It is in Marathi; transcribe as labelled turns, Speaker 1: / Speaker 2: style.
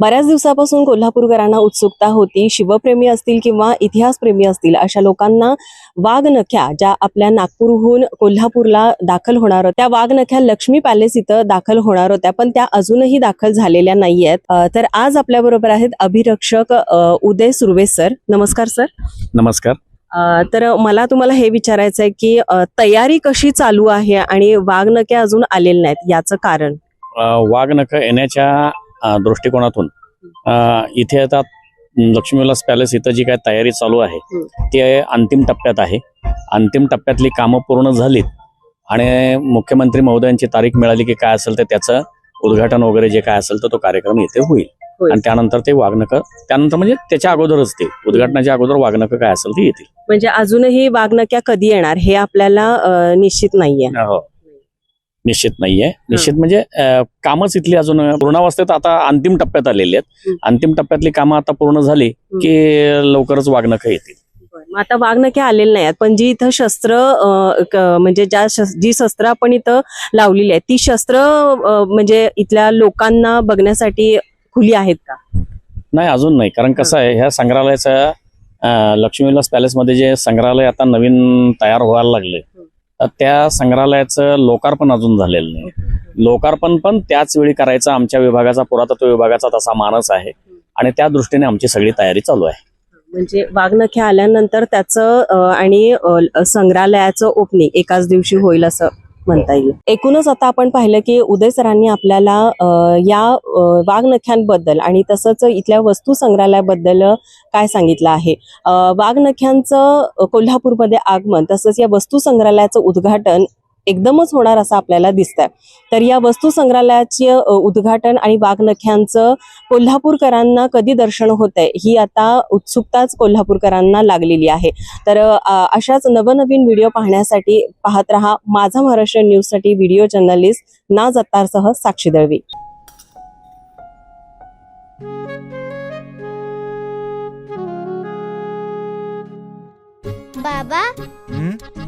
Speaker 1: बऱ्याच दिवसापासून कोल्हापूरकरांना उत्सुकता होती. शिवप्रेमी असतील किंवा इतिहासप्रेमी असतील अशा लोकांना वाघनख्या ज्या आपल्या नागपूरहून कोल्हापूरला दाखल होणार होत्या वाघनख्या लक्ष्मी पॅलेस इथं दाखल होणार होत्या पण त्या अजूनही दाखल झालेल्या नाहीयेत. तर आज आपल्या बरोबर आहेत अभिरक्षक उदय सुर्वे सर. नमस्कार सर.
Speaker 2: नमस्कार.
Speaker 1: तर मला तुम्हाला हे विचारायचं आहे की तयारी कशी चालू आहे आणि वाघनख्या अजून आलेल्या नाहीत याचं कारण?
Speaker 2: वाघनख येण्याच्या दृष्टिकोनातून. इथे आता लक्ष्मी विलास पॅलेस इथं जी काय तयारी चालू आहे. ती अंतिम टप्प्यात आहे. अंतिम टप्प्यातली कामं पूर्ण झालीत आणि मुख्यमंत्री महोदयांची तारीख मिळाली की काय असेल तर त्याचं उद्घाटन वगैरे जे काय असेल तर तो कार्यक्रम इथे होईल. आणि त्यानंतर ते वाघनख त्यानंतर म्हणजे त्याच्या अगोदरच ते उद्घाटनाच्या अगोदर वाघनख काय असेल ते येतील.
Speaker 1: म्हणजे अजूनही वाघनख्या कधी येणार हे आपल्याला निश्चित नाहीये.
Speaker 2: हो. निश्चित नाहीये. निश्चित म्हणजे कामच इथली अजून पूर्णावस्थेत आता अंतिम टप्प्यात आलेली आहेत. अंतिम टप्प्यातली कामं आता पूर्ण झाली की लवकरच वागणं येतील.
Speaker 1: आता वाघनख्या आलेल्या नाही आहेत पण जी इथं शस्त्र म्हणजे ज्या जी शस्त्र आपण इथं लावलेली आहेत ती शस्त्र म्हणजे इथल्या लोकांना बघण्यासाठी खुली आहेत का?
Speaker 2: नाही अजून नाही. कारण कसं आहे ह्या संग्रहालयाचं अं, लक्ष्मी विलास पॅलेसमध्ये जे संग्रहालय आता नवीन तयार व्हायला लागले त्या संग्रहालयाचं लोकार्पण अजून झालेलं नाही. लोकार्पण पण त्याच वेळी करायचा आमच्या विभागाचा पुरातत्व विभागाचा तसा मानस आहे. आणि त्या दृष्टीने आमची सगळी तयारी चालू आहे.
Speaker 1: म्हणजे वाघनखे आल्यानंतर त्याचं आणि संग्रहालयाचं ओपनिंग एकाच दिवशी होईल असं? म्हणता येईल. एकूणच आता आपण पाहिलं की उदय सरांनी आपल्याला या वाघनख्यांबद्दल आणि तसंच इथल्या वस्तू संग्रहालयाबद्दल काय सांगितलं आहे? वाघनख्यांचं कोल्हापूरमध्ये आगमन तसंच या वस्तू संग्रहालयाचं उद्घाटन एकदमच होणार असं आपल्याला दिसतंय. तर या वस्तू संग्रहालयाचे उद्घाटन आणि वाघनख्यांचं कोल्हापूरकरांना कधी दर्शन होतंय ही आता उत्सुकताच कोल्हापूरकरांना लागलेली आहे. तर अशाच नवनवीन व्हिडिओ पाहण्यासाठी पाहत रहा माझा महाराष्ट्र न्यूजसाठी व्हिडिओ जर्नलिस्ट ना जत्तारसह साक्षी दळवी.
Speaker 3: बाबा?
Speaker 4: हं?